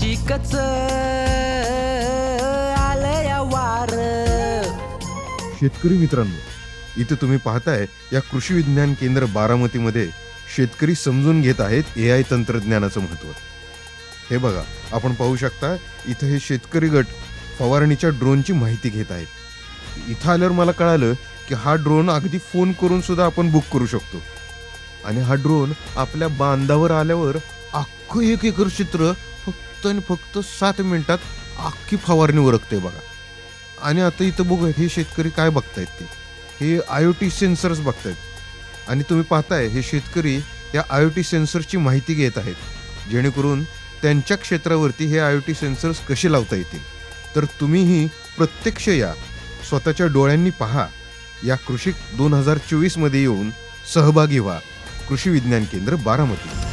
कच आलया वार. शेतकरी मित्रांनो इथे तुम्ही पाहताय या कृषी विज्ञान केंद्र बारामतीमध्ये शेतकरी समजून घेत आहेत ए आय तंत्रज्ञानाचं महत्त्व. हे बघा आपण पाहू शकता इथं हे शेतकरी गट फवारणीच्या ड्रोनची माहिती घेत आहेत. इथं आल्यावर मला कळालं की हा ड्रोन अगदी फोन करून सुद्धा आपण बुक करू शकतो. आणि हा ड्रोन आपल्या बांधावर आल्यावर अख्खं एक एकर चित्र फक्त आणि फक्त सात मिनिटात अख्खी फवारणी उरकते बघा. आणि आता इथं बघूया हे शेतकरी काय बघतायत ते? हे आय ओ टी सेन्सर्स बघतायत. आणि तुम्ही पाहताय हे शेतकरी या आय ओ टी सेन्सरची माहिती घेत आहेत. जेणेकरून त्यांच्या क्षेत्रावरती हे आय ओ टी सेन्सर्स कसे लावता येतील? तर तुम्हीही प्रत्यक्ष या स्वतःच्या डोळ्यांनी पहा. या कृषी दोन हजार चोवीसमध्ये येऊन सहभागी व्हा. कृषी विज्ञान केंद्र बारामती.